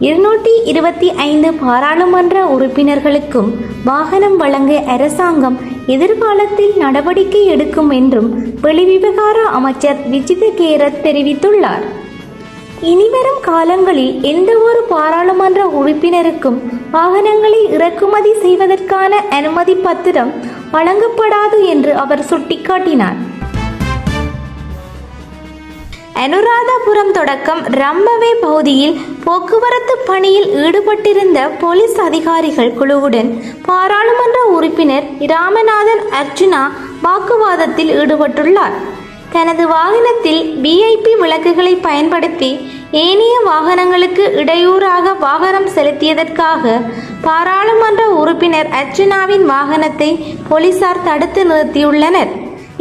இருநூற்றி இருபத்தி ஐந்து பாராளுமன்ற உறுப்பினர்களுக்கும் வாகனம் வழங்க அரசாங்கம் எதிர்காலத்தில் நடவடிக்கை எடுக்கும் என்றும் வெளிவிவகார அமைச்சர் விஜித கேரத் தெரிவித்துள்ளார். இனிவரும் காலங்களில் எந்த ஒரு பாராளுமன்ற உறுப்பினருக்கும் வாகனங்களை இறக்குமதி செய்வதற்கான அனுமதி பத்திரம் வழங்கப்படாது என்று அவர் சுட்டிக்காட்டினார். அனுராதபுரம் தொடக்கம் ரம்பவே பகுதியில் போக்குவரத்து பணியில் ஈடுபட்டிருந்த போலீஸ் அதிகாரிகள் குழுவுடன் பாராளுமன்ற உறுப்பினர் ராமநாதன் அர்ஜுனா வாக்குவாதத்தில் ஈடுபட்டுள்ளார். தனது வாகனத்தில் விஐபி விளக்குகளை பயன்படுத்தி ஏனைய வாகனங்களுக்கு இடையூறாக வாகனம் செலுத்தியதற்காக பாராளுமன்ற உறுப்பினர் அர்ஜுனாவின் வாகனத்தை போலீசார் தடுத்து நிறுத்தியுள்ளனர்.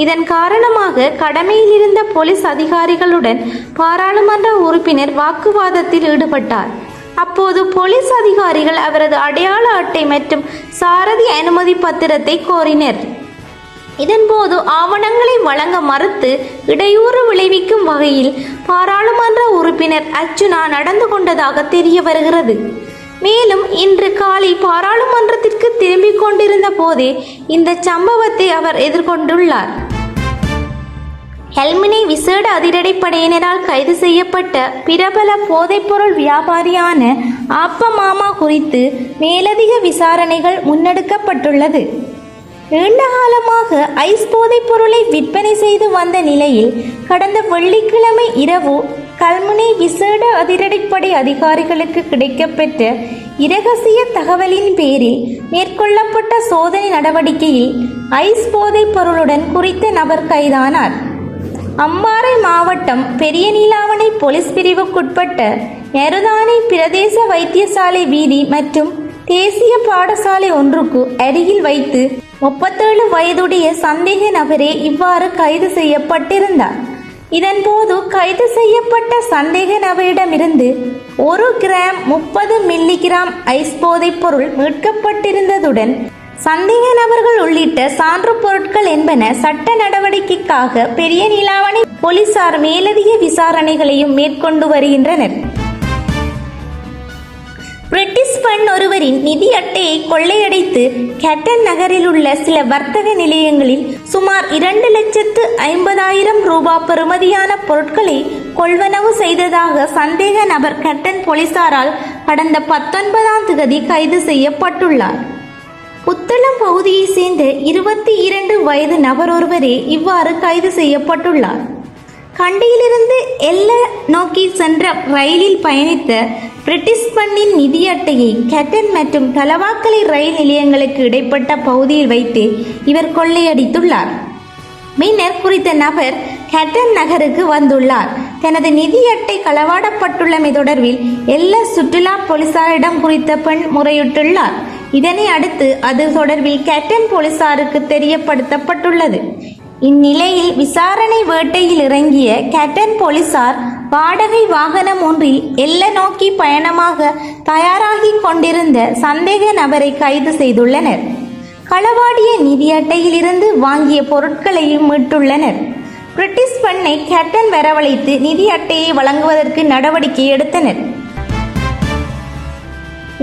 இதன் காரணமாக கடமையில் இருந்த போலீஸ் அதிகாரிகளுடன் பாராளுமன்ற உறுப்பினர் வாக்குவாதத்தில் ஈடுபட்டார். அப்போது போலீஸ் அதிகாரிகள் அவரது அடையாள அட்டை மற்றும் சாரதி அனுமதி பத்திரத்தை கோரினர். இதன்போது ஆவணங்களை வழங்க மறுத்து இடையூறு விளைவிக்கும் வகையில் பாராளுமன்ற உறுப்பினர் அர்ச்சுனா நடந்து கொண்டதாக தெரிய வருகிறது. மேலும் இன்று காலை பாராளுமன்றத்திற்கு திரும்பிக் கொண்டிருந்த போதே இந்த சம்பவத்தை அவர் எதிர்கொண்டுள்ளார். ஹெல்மினி விசேட அதிரடிப்படையினரால் கைது செய்யப்பட்ட பிரபல போதைப்பொருள் வியாபாரியான அப்ப மாமா குறித்து மேலதிக விசாரணைகள் முன்னெடுக்கப்பட்டுள்ளது. நீண்ட காலமாக ஐஸ் போதைப்பொருளை விற்பனை செய்து வந்த நிலையில் கடந்த வெள்ளிக்கிழமை இரவு கல்முனை விசேட அதிரடிப்படை அதிகாரிகளுக்கு கிடைக்கப்பெற்ற இரகசிய தகவலின் பேரில் மேற்கொள்ளப்பட்ட சோதனை நடவடிக்கையில் ஐஸ் போதைப் பொருளுடன் குறித்த நபர் கைதானார். அம்பாறை மாவட்டம் பெரிய நீலாவணை போலீஸ் பிரிவுக்குட்பட்ட நெருதானை பிரதேச வைத்தியசாலை வீதி மற்றும் தேசிய பாடசாலை ஒன்றுக்கு அருகில் வைத்து முப்பத்தேழு வயதுடைய சந்தேக நபரே இவ்வாறு கைது செய்யப்பட்டிருந்தார். இதன்போது கைது செய்யப்பட்ட சந்தேக நபரிடமிருந்து ஒரு கிராம் முப்பது மில்லிகிராம் ஐஸ் போதைப் பொருள் மீட்கப்பட்டிருந்ததுடன் சந்தேக நபர்கள் உள்ளிட்ட சான்று பொருட்கள் என்பன சட்ட நடவடிக்கைக்காக பெரிய நிலாவணி போலீசார் மேலதிக விசாரணைகளையும் மேற்கொண்டு வருகின்றனர். பிரிட்டிஷ் பெண் ஒருவரின் நிதி அட்டையை கொள்ளையடைத்து கேட்டன் நகரில் உள்ள சில வர்த்தக நிலையங்களில் சுமார் இரண்டு லட்சத்து ஐம்பதாயிரம் ரூபாய் பெறுமதியான பொருட்களை கொள்வனவு செய்ததாக சந்தேக நபர் கேட்டன் போலீசாரால் கடந்த பத்தொன்பதாம் தேதி கைது செய்யப்பட்டுள்ளார். புத்தளம் பகுதியைச் சேர்ந்த இருபத்தி இரண்டு வயது நபர் ஒருவரே இவ்வாறு கைது செய்யப்பட்டுள்ளார். கண்டியிலிருந்து எல்ல நோக்கி சென்ற ரயிலில் பயணித்த பிரிட்டிஷ் பண்ணின் நிதி அட்டையை கேட்டன் மற்றும் தலவாக்கலை ரயில் நிலையங்களுக்கு இடைப்பட்ட பகுதியில் வைத்து இவர் கொள்ளையடித்துள்ளார். பின்னர் குறித்த நபர் கேட்டன் நகருக்கு வந்துள்ளார். தனது நிதி அட்டை களவாடப்பட்டுள்ளமை தொடர்பில் எல்லா சுற்றுலா போலீசாரிடம் குறித்த பெண் முறையிட்டுள்ளார். இதனை அடுத்து அது தொடர்பில் கேட்டன் போலீசாருக்கு தெரியப்படுத்தப்பட்டுள்ளது. இந்நிலையில் விசாரணை வேட்டையில் இறங்கிய கேட்டன் போலீசார் வாடகை வாகனம் ஒன்றில் எல்ல நோக்கி பயணமாக தயாராகி கொண்டிருந்த சந்தேக நபரை கைது செய்துள்ளனர். களவாடிய நிதி அட்டையிலிருந்து வாங்கிய பொருட்களையும் மீட்டுள்ளனர். பிரிட்டிஷ் பெண்ணை கேட்டன் வரவழைத்து நிதி அட்டையை வழங்குவதற்கு நடவடிக்கை எடுத்தனர்.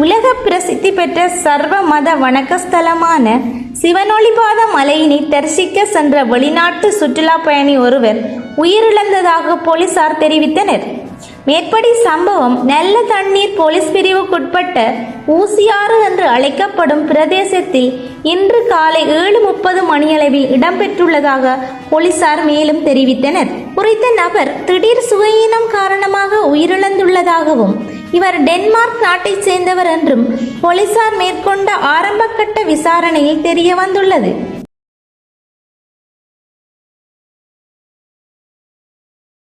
உலக பிரசித்தி பெற்ற சர்வ மத வணக்கஸ்தலமான சிவனொளிபாத மலையினை தரிசிக்க சென்ற வெளிநாட்டு சுற்றுலா பயணி ஒருவர் உயிரிழந்ததாக போலீசார் தெரிவித்தனர். மேற்படி சம்பவம் நல்ல தண்ணீர் போலீஸ் பிரிவுக்குட்பட்ட ஊசியாறு என்று அழைக்கப்படும் பிரதேசத்தில் இன்று காலை ஏழு முப்பது மணியளவில் இடம்பெற்றுள்ளதாக போலீசார் மேலும் தெரிவித்தனர். குறித்த நபர் திடீர் சுவையினம் காரணமாக உயிரிழந்துள்ளதாகவும் இவர் டென்மார்க் நாட்டைச் சேர்ந்தவர் என்றும் போலீசார் மேற்கொண்ட ஆரம்பகட்ட விசாரணையில் தெரிய வந்துள்ளது